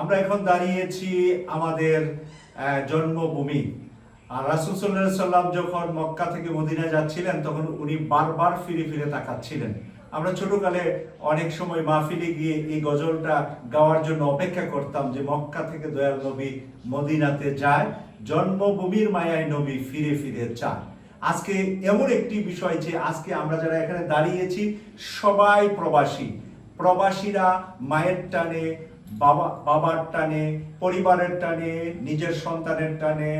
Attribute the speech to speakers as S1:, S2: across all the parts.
S1: আমরা এখন দাঁড়িয়েছি আমাদের জন্মভূমি। আর রাসুল সাল্লাম যখন মক্কা থেকে মদিনা যাচ্ছিলেন, তখন উনি বারবার ফিরে ফিরে তাকাচ্ছিলেন। আমরা ছোটকালে অনেক সময় মাহফিলে গিয়ে এই গজলটা গাওয়ার জন্য অপেক্ষা করতাম যে মক্কা থেকে দয়াল নবী মদিনাতে যায়, জন্মভূমির মায়ায় নবী ফিরে ফিরে চায় আজকে এমন একটি বিষয় যে আজকে আমরা যারা এখানে দাঁড়িয়েছি, সবাই প্রবাসী। প্রবাসীরা মায়ের টানে বাবা, বাবার টানে, পরিবারের টানে, নিজের সন্তানের টানে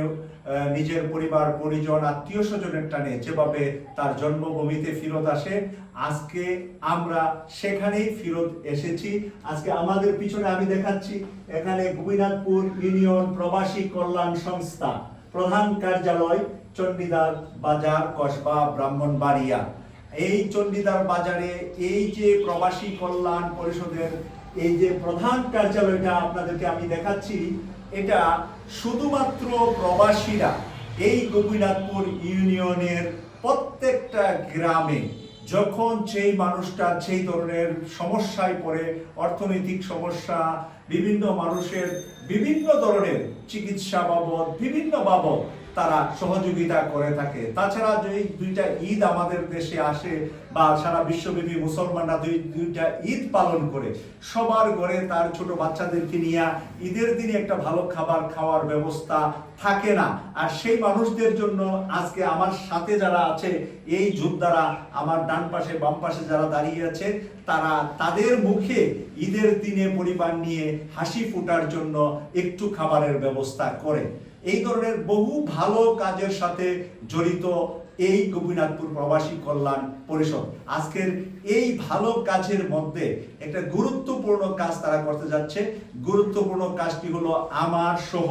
S1: নিজের পরিবার, পরিজন, আত্মীয় স্বজনের টানে যেভাবে তার জন্মভূমিতে ফিরত আসে, আজকে আমরা সেখানেই ফিরত এসেছি। আজকে আমাদের পিছনে আমি দেখাচ্ছি এখানে গোপীনাথপুর ইউনিয়ন প্রবাসী কল্যাণ সংস্থা, প্রধান কার্যালয় চণ্ডীদার বাজার, কসবা, ব্রাহ্মণবাড়িয়া। এই চণ্ডীদার বাজারে এই যে প্রবাসী কল্যাণ পরিষদের এই যে প্রধান কার্যালয়টা আপনাদেরকে আমি দেখাচ্ছি, এটা শুধুমাত্র প্রবাসীরা এই গোপীনাথপুর ইউনিয়নের প্রত্যেকটা গ্রামে যখন সেই মানুষটা সেই ধরনের সমস্যায় পড়ে, অর্থনৈতিক সমস্যা, বিভিন্ন মানুষের বিভিন্ন ধরনের চিকিৎসা বাবদ, বিভিন্ন বাবদ তারা সহযোগিতা করে থাকে। তাছাড়া যে এই দুইটা ঈদ আমাদের দেশে আসে বা সারা বিশ্বব্যাপী মুসলমানরা দুই, দুইটা ঈদ পালন করে, সবার ঘরে তার ছোট বাচ্চাদেরকে নিয়ে ঈদের দিনে একটা ভালো খাবার খাওয়ার ব্যবস্থা থাকে না। আর সেই মানুষদের জন্য আজকে আমার সাথে যারা আছে, এই যোদ্ধারা আমার ডান পাশে, বাম পাশে যারা দাঁড়িয়ে আছে, তারা তাদের মুখে ঈদের দিনে পরিবার নিয়ে হাসি ফোটার জন্য একটু খাবারের ব্যবস্থা করে। এই ধরনের বহু ভালো কাজের সাথে জড়িত এই গোপীনাথপুর প্রবাসী কল্যাণ পরিষদ। আজকের এই ভালো কাজের মধ্যে একটা গুরুত্বপূর্ণ কাজ তারা করতে যাচ্ছে। গুরুত্বপূর্ণ কাজটি হলো আমার সহ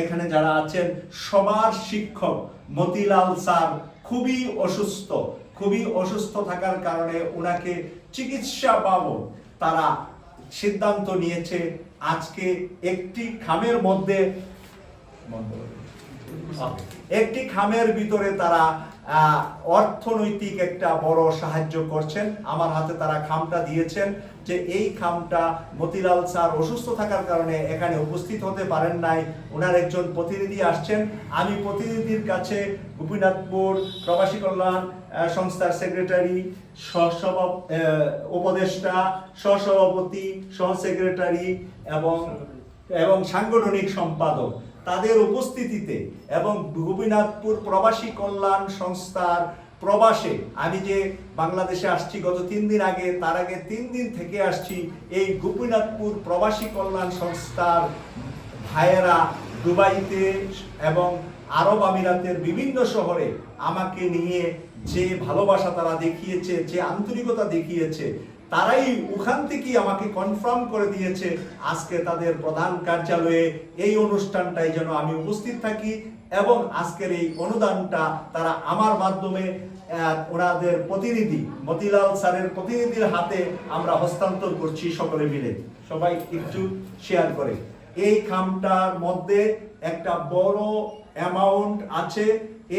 S1: এখানে যারা আছেন, সবার শিক্ষক মতিলাল স্যার খুবই অসুস্থ খুবই অসুস্থ থাকার কারণে ওনাকে চিকিৎসা পাবো তারা সিদ্ধান্ত নিয়েছে আজকে একটি খামের মধ্যে একটি খামের ভিতরে তারা অর্থনৈতিক একটা বড় সাহায্য করছেন। আমার হাতে তারা খামটা দিয়েছেন যে এই খামটা মতিলাল স্যার অসুস্থ থাকার কারণে এখানে উপস্থিত হতে পারেন নাই। ওনার একজন প্রতিনিধি আসছেন। আমি প্রতিনিধির কাছে গোপীনাথপুর প্রবাসী কল্যাণ সংস্থার সেক্রেটারি সহসভা উপদেষ্টা, সহসভাপতি সহ সেক্রেটারি এবং এবং সাংগঠনিক সম্পাদক। তাদের উপস্থিতিতে এবং গোপীনাথপুর প্রবাসী কল্যাণ সংস্থার প্রবাসে আমি যে বাংলাদেশে আসছি গত তিন দিন আগে, তার আগে তিন দিন থেকে আসছি এই গোপীনাথপুর প্রবাসী কল্যাণ সংস্থার ভাইয়েরা দুবাইতে এবং আরব আমিরাতের বিভিন্ন শহরে আমাকে নিয়ে যে ভালোবাসা তারা দেখিয়েছে, যে আন্তরিকতা দেখিয়েছে তারাই ওখান থেকেই আমাকে কনফার্ম করে দিয়েছে আজকে তাদের প্রধান কার্যালয়ে এই অনুষ্ঠানটাই যেন আমি উপস্থিত থাকি এবং আজকের এই অনুদানটা তারা আমার মাধ্যমে ওনাদের প্রতিনিধি, মতিলাল স্যারের প্রতিনিধির হাতে আমরা হস্তান্তর করছি সকলে মিলে। সবাই একটু শেয়ার করে। এই খামটার মধ্যে একটা বড় অ্যামাউন্ট আছে,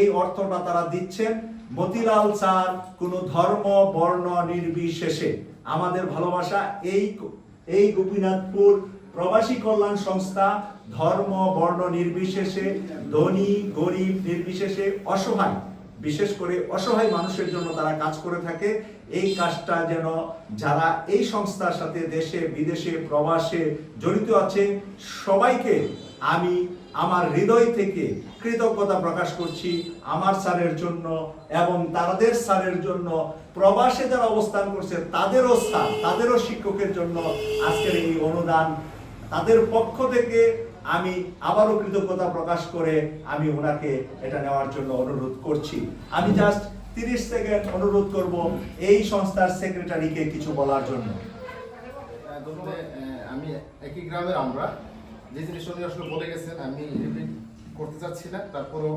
S1: এই অর্থটা তারা দিচ্ছেন। মতিলাল স্যার, কোনো ধর্ম, বর্ণ নির্বিশেষে আমাদের ভালোবাসা এই এই গোপীনাথপুর প্রবাসী কল্যাণ সংস্থা ধর্ম, বর্ণ নির্বিশেষে, ধনী, গরিব নির্বিশেষে অসহায়, বিশেষ করে অসহায় মানুষের জন্য তারা কাজ করে থাকে। এই কাজটা যেন যারা এই সংস্থার সাথে দেশে, বিদেশে, প্রবাসে জড়িত আছে, সবাইকে আমি আমার হৃদয় থেকে কৃতজ্ঞতা প্রকাশ করছি আমার স্যারের জন্য এবং তাদের স্যারের জন্য। প্রবাসে যারা অবস্থান করছে তাদেরও স্যার তাদেরও শিক্ষকের জন্য আজকের এই অনুদান। তাদের পক্ষ থেকে আমি আবারও কৃতজ্ঞতা প্রকাশ করে আমি ওনাকে এটা নেওয়ার জন্য অনুরোধ করছি। আমি জাস্ট তিরিশ সেকেন্ড অনুরোধ করব এই সংস্থার সেক্রেটারিকে কিছু বলার জন্য।
S2: আহ, আমি একই গ্রামের আমরা। যে জিনিসটা উনি আসলে বলে গেছেন আমি রিপিট করতে চাচ্ছি না। তারপরও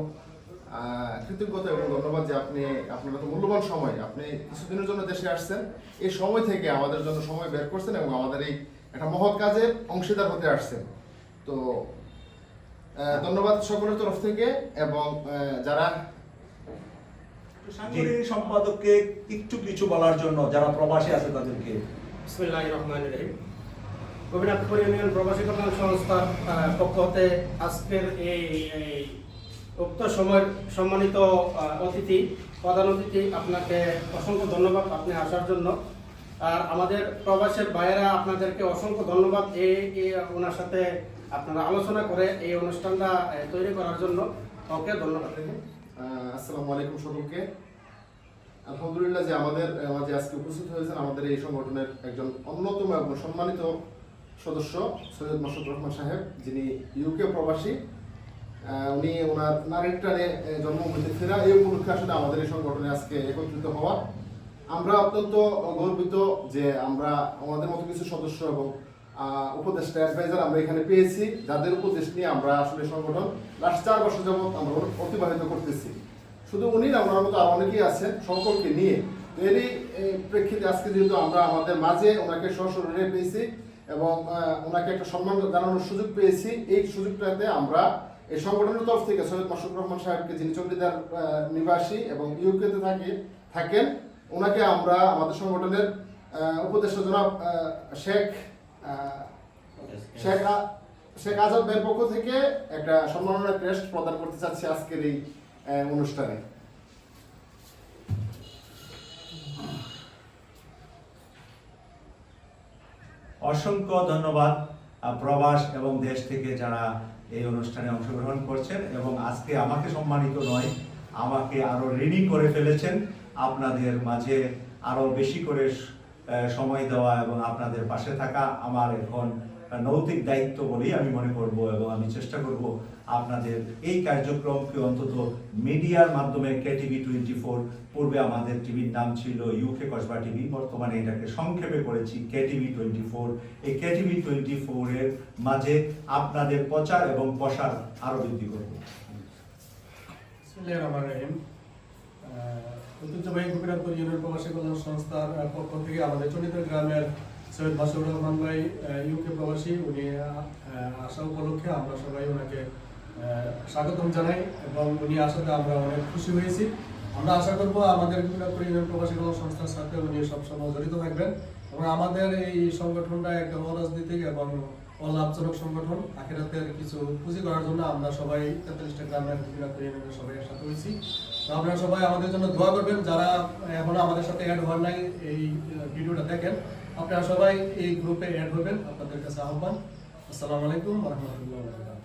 S2: কৃতজ্ঞতা এবং ধন্যবাদ যে আপনি আপনার তো মূল্যবান সময় আপনি কিছুদিনের জন্য দেশে আসছেন। এই সময় থেকে আমাদের জন্য সময় বের করছেন এবং আমাদের এই একটা মহৎ কাজে অংশীদার হতে আসছেন। তো ধন্যবাদ সকলের তরফ থেকে এবং যারা
S1: সাংগঠনিক সম্পাদককে একটু কিছু বলার জন্য যারা প্রবাসী আছে তাদেরকে।
S3: বিসমিল্লাহির রহমানির রহিম। গোপীনাথপুর ইউনিয়ন প্রবাসী কল্যাণ সংস্থার পক্ষ হতে আজকের এই উক্ত সময়ের সম্মানিত অতিথি, প্রধান অতিথি, আপনাকে অসংখ্য ধন্যবাদ আপনি আসার জন্য। আর আমাদের প্রবাসের ভাইয়েরা আপনাদেরকে অসংখ্য ধন্যবাদ এই ওনার সাথে আপনারা আলোচনা করে এই অনুষ্ঠানটা তৈরি করার জন্য। ওকে, ধন্যবাদ।
S2: আসসালামু আলাইকুম সকলকে। আলহামদুলিল্লাহ যে আমাদের আজকে উপস্থিত হয়েছেন আমাদের এই সংগঠনের একজন অন্যতম এবং সম্মানিত সদস্য সৈয়দ মাসুদ রহমান সাহেব, যিনি ইউকে প্রবাসী উনি ওনার নারীর টানে জন্মভূমিতে ফেরা। এই উপলক্ষে আসলে আমাদের এই সংগঠনে আজকে একত্রিত হওয়া। আমরা অত্যন্ত গর্বিত যে আমরা আমাদের মতো কিছু সদস্য এবং উপদেষ্টা অ্যাডভাইজার আমরা এখানে পেয়েছি, যাদের উপদেশ নিয়ে আমরা আসলে সংগঠন লাস্ট চার বছর যাবত আমরা অতিবাহিত করতেছি। শুধু উনি না, ওনার মতো আরও অনেকেই আছেন সকলকে নিয়ে। এরই প্রেক্ষিতে আজকে যেহেতু আমরা আমাদের মাঝে ওনাকে সশরীরে পেয়েছি এবং ওনাকে একটা সম্মান জানানোর সুযোগ পেয়েছি। এই সুযোগটাতে আমরা এই সংগঠনের তরফ থেকে সৈয়দ মাসুদ রহমান সাহেবকে, যিনি চণ্ডীদার নিবাসী এবং ইউকেতে থাকে, থাকেন, ওনাকে আমরা আমাদের সংগঠনের উপদেষ্টা জনাব শেখ শেখ শেখ আজাদ ভাইয়ের পক্ষ থেকে একটা সম্মাননা ক্রেস্ট প্রদান করতে চাচ্ছি আজকের এই অনুষ্ঠানে।
S1: অসংখ্য ধন্যবাদ প্রবাস এবং দেশ থেকে যারা এই অনুষ্ঠানে অংশগ্রহণ করছেন এবং আজকে আমাকে সম্মানিত নয়, আমাকে আরও ঋণী করে ফেলেছেন। আপনাদের মাঝে আরও বেশি করে সময় দেওয়া এবং আপনাদের পাশে থাকা আমার এখন নৈতিক দায়িত্ব বলেই আমি মনে করব এবং আমি চেষ্টা করব আপনাদের এই কার্যক্রমকে অন্তত মিডিয়ার মাধ্যমে কেটিভি টোয়েন্টি ফোর পূর্বে আমাদের টিভির নাম ছিল ইউকে কসবা টিভি বর্তমানে এটাকে সংক্ষেপে করেছি কেটিভি টোয়েন্টি ফোর এই কেটিভি টোয়েন্টি ফোরের মাঝে আপনাদের প্রচার এবং প্রসার আরও বৃদ্ধি করব।
S4: ঐতিহ্যবাহী গোপীনাথপুর ইউনিয়ন প্রবাসী কল্যাণ সংস্থার পক্ষ থেকে আমাদের চন্ডিদার গ্রামের সৈয়দ মাসুর রহমান ভাই ইউকে প্রবাসী, উনি আসা উপলক্ষে আমরা সবাই ওনাকে স্বাগতম জানাই এবং উনি আসাতে আমরা অনেক খুশি হয়েছি। আমরা আশা করব আমাদের ইউনিয়ন প্রবাসী সংস্থার সাথে উনি সবসময় জড়িত থাকবেন এবং আমাদের এই সংগঠনটা একটা অরাজনৈতিক এবং অলাভজনক সংগঠন। আখিরাতের কিছু পুঁজি করার জন্য আমরা সবাই তেতাল্লিশটা গ্রামের ইউনিয়নের সবাই একসাথে হয়েছি। তো আপনারা সবাই আমাদের জন্য দোয়া করবেন, যারা এখনও আমাদের সাথে অ্যাড হওয়ার নাই, এই ভিডিওটা দেখেন। আপনারা সবাই এই গ্রুপে অ্যাড হবেন আপনাদের কাছে আহ্বান। আসসালামু আলাইকুম রহমতুল্লাহ